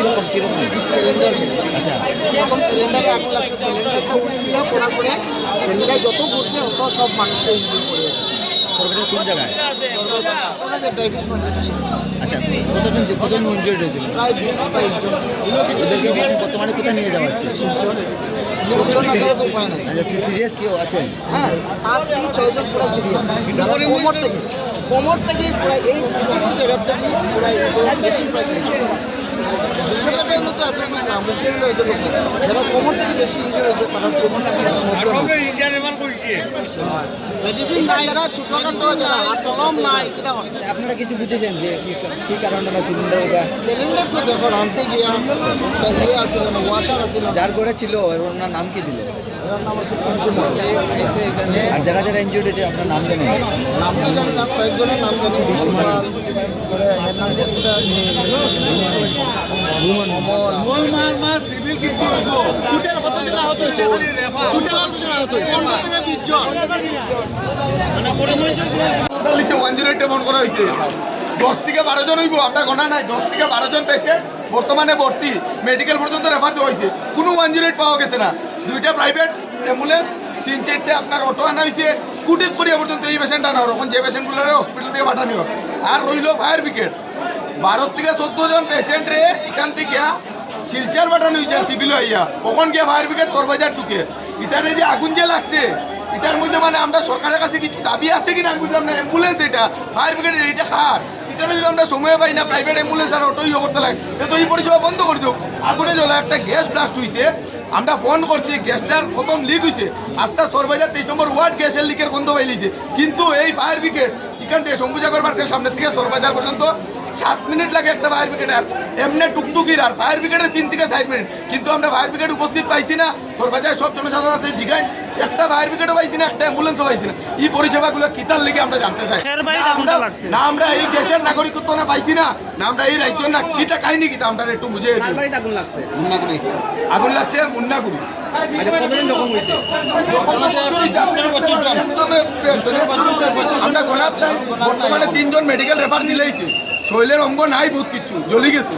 কীরকম কীরকম? সিলিন্ডার আচ্ছা যখন সিলিন্ডারে আগুন লাগছে সিলিন্ডারটা উল্টা পড়ার পরে সিলিন্ডার যত ঘুরছে অত সব মানুষের ইঞ্জুরি পড়ে যাচ্ছে। সরকারের কোন জায়গায়? আচ্ছা কতজন কতজন ইনজুর্ড হয়েছিল? প্রায় বিশ বাইশ জন। ওদেরকে বর্তমানে কোথায় নিয়ে যাওয়া হচ্ছে? শিলচর। আচ্ছা সিরিয়াস কেউ আছেন? হ্যাঁ পাঁচ থেকে ছয়জন পুরো সিরিয়াস। কোমর থেকে কোমর থেকে পুরো এই জায়গার থেকে পুরো বেশি যারা থেকে বেশি ইঞ্জুরি হয়েছে তারা মেডিসিন নাই যারা ছোটখাটো যারা কলম নাই আপনারা কিছু বুঝেছেন যে কি- কারণে সিলিন্ডার সিলিন্ডার তো যখন আনতে গিয়া ইয়ে আসছিল না ওয়াশার আসছিল যার করে ছিল ওনার নাম কি ছিল? আর যারা যারা ইনজুর্ড হয়েছে আপনার নাম জানেন? নাম তো জানি না কয়েকজনের নাম জানি দশ থেকে বারো জন হইব আমরা গণা নাই দশ থেকে বারো জন পেশেন্ট বর্তমানে ভর্তি মেডিকেল পর্যন্ত রেফার দেওয়া হয়েছে কোনো ওয়ান জিরো এইট পাওয়া গেছে না দুইটা প্রাইভেট অ্যাম্বুলেন্স তিন চারটে আপনার অটো আনা হয়েছে স্কুটি করিয়া পর্যন্ত এই পেশেন্ট আনা এখন যে পেশেন্টগুলো হসপিটাল থেকে পাঠানি আর রইল ফায়ার ব্রিগেড ভারত থেকে চোদ্দ জন পেশেন্ট রে এখান থেকে শিলচার পাঠানো হয়েছে সিভিল হইয়া কখন গিয়ে ফায়ার ব্রিগেড সরবাজার ঢুকে এটারে যে আগুন যে লাগছে এটার মধ্যে মানে আমরা সরকারের কাছে কিছু দাবি আছে কিনা আমি বুঝলাম না অ্যাম্বুলেন্স এটা ফায়ার ব্রিগেডের এইটা খার এটারে যদি আমরা সময় পাই না প্রাইভেট অ্যাম্বুলেন্স আর অটো ইয়ে করতে লাগে তো এই পরিষেবা বন্ধ করে দেব আগুনে জ্বলা একটা গ্যাস ব্লাস্ট হয়েছে আমরা ফোন করছি গ্যাসটার প্রথম লিক হয়েছে আস্তা সরবাজার তেইশ নম্বর ওয়ার্ড গ্যাসের লিকের গন্ধ পাইলিছে কিন্তু এই ফায়ার ব্রিগেড এখান থেকে শম্ভুজাগর পার্কের সামনে থেকে সরবাজার পর্যন্ত সাত মিনিট লাগে একটা ফায়ার ব্রিগেড আর। এমনি টুকটুকির আর। ফায়ার ব্রিগেডের তিন থেকে সাত মিনিট। কিন্তু আমরা ফায়ার ব্রিগেড উপস্থিত পাইছি না। সরবাজার সব জনসাধারণ আছে জিগাই একটা ফায়ার ব্রিগেডও পাইছি না একটা অ্যাম্বুলেন্সও পাইছি না। এই পরিষেবাগুলো কিতার লেগে আমরা জানতে চাই। না আমরা এই দেশের নাগরিকত্ব না পাইছি না। না আমরা এই রাজ্য না কিতা কাহিনী কিতা? আমরা একটু বুঝে আগুন লাগছে। আগুন লাগছে মুন্নাগুড়ি। আচ্ছা জখম হয়েছে? আমরা গোলাপ বর্তমানে তিনজন মেডিকেল রেফার দিলেইছি। শৈলের অঙ্গ নাই বহুত কিছু জ্বলি গেছে।